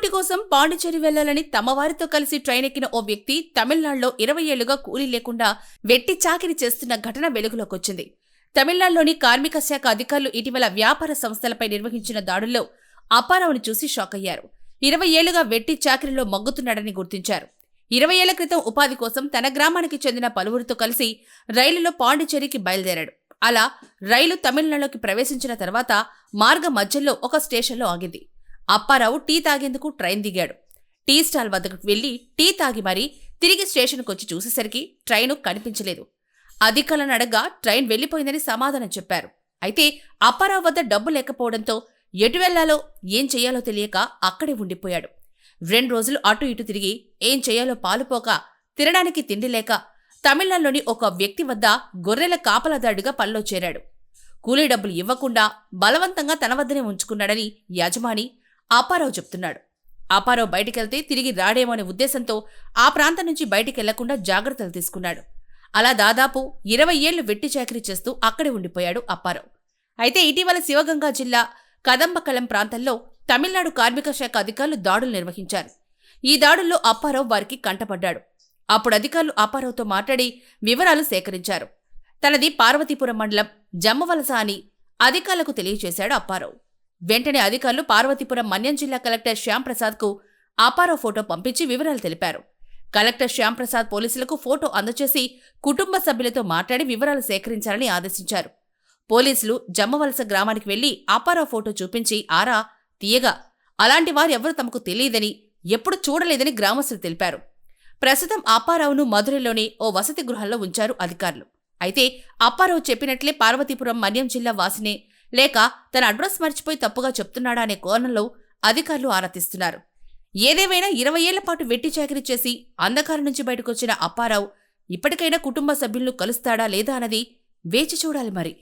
కూటి కోసం పాండిచేరి వెళ్ళాలని తమ వారితో కలిసి ట్రైన్ ఎక్కిన ఓ వ్యక్తి తమిళనాడులో ఇరవై ఏళ్ళుగా కూలీ లేకుండా వెట్టి చాకిరి చేస్తున్న ఘటన వెలుగులోకొచ్చింది. తమిళనాడులోని కార్మిక శాఖ అధికారులు ఇటీవల వ్యాపార సంస్థలపై నిర్వహించిన దాడుల్లో అపారావుని చూసి షాక్ అయ్యారు. ఇరవై ఏళ్ళుగా వెట్టి చాకిరిలో మగ్గుతున్నాడని గుర్తించారు. ఇరవై ఏళ్ళ క్రితం ఉపాధి కోసం తన గ్రామానికి చెందిన పలువురితో కలిసి రైలులో పాండిచేరికి బయలుదేరాడు. అలా రైలు తమిళనాడులోకి ప్రవేశించిన తర్వాత మార్గ మధ్యలో ఒక స్టేషన్లో ఆగింది. అప్పారావు టీ తాగేందుకు ట్రైన్ దిగాడు. టీ స్టాల్ వద్దకు వెళ్ళి టీ తాగి మరీ తిరిగి స్టేషన్కు వచ్చి చూసేసరికి ట్రైను కనిపించలేదు. అధికారులను అడగ్గా ట్రైన్ వెళ్ళిపోయిందని సమాధానం చెప్పారు. అయితే అప్పారావు వద్ద డబ్బు లేకపోవడంతో ఎటు వెళ్ళాలో ఏం చెయ్యాలో తెలియక అక్కడే ఉండిపోయాడు. రెండు రోజులు అటు ఇటు తిరిగి ఏం చెయ్యాలో పాలుపోక తినడానికి తిండి లేక తమిళనాడులోని ఒక వ్యక్తి వద్ద గొర్రెల కాపలాదాడుగా పనిలో చేరాడు. కూలీ డబ్బులు ఇవ్వకుండా బలవంతంగా తన వద్దనే ఉంచుకున్నాడని యజమాని ఆపారావు చెప్తున్నాడు. ఆపారావు బయటికెళ్తే తిరిగి రాడేమో అనే ఉద్దేశంతో ఆ ప్రాంతం నుంచి బయటికెళ్ళకుండా జాగ్రత్తలు తీసుకున్నాడు. అలా దాదాపు ఇరవై ఏళ్ళు వెట్టి చాకరీ చేస్తూ అక్కడే ఉండిపోయాడు అప్పారావు. అయితే ఇటీవల శివగంగా జిల్లా కదంబకలం ప్రాంతంలో తమిళనాడు కార్మిక శాఖ అధికారులు దాడులు నిర్వహించారు. ఈ దాడుల్లో అప్పారావు వారికి కంటపడ్డాడు. అప్పుడు అధికారులు అప్పారావుతో మాట్లాడి వివరాలు సేకరించారు. తనది పార్వతీపురం మండలం జమ్మవలస అని అధికారులకు తెలియజేశాడు అప్పారావు. వెంటనే అధికారులు పార్వతీపురం మన్యం జిల్లా కలెక్టర్ శ్యాంప్రసాద్కు అప్పారావు ఫోటో పంపించి వివరాలు తెలిపారు. కలెక్టర్ శ్యాంప్రసాద్ పోలీసులకు ఫోటో అందచేసి కుటుంబ సభ్యులతో మాట్లాడి వివరాలు సేకరించాలని ఆదేశించారు. పోలీసులు జమ్మవలస గ్రామానికి వెళ్ళి అప్పారావు ఫోటో చూపించి ఆరా తీయగా అలాంటి వారెవరూ తమకు తెలియదని ఎప్పుడు చూడలేదని గ్రామస్తులు తెలిపారు. ప్రస్తుతం అప్పారావును మధురలోని ఓ వసతి గృహంలో ఉంచారు అధికారులు. అయితే అప్పారావు చెప్పినట్లే పార్వతీపురం మన్యం జిల్లా వాసినే లేక తన అడ్రస్ మర్చిపోయి తప్పుగా చెప్తున్నాడా అనే కోణంలో అధికారులు ఆరాధిస్తున్నారు ఏదేమైనా ఇరవై ఏళ్ళ పాటు వెట్టి చాకరీ చేసి అంధకారం నుంచి బయటకొచ్చిన అప్పారావు ఇప్పటికైనా కుటుంబ సభ్యులను కలుస్తాడా లేదా అన్నది వేచి చూడాలి మరి.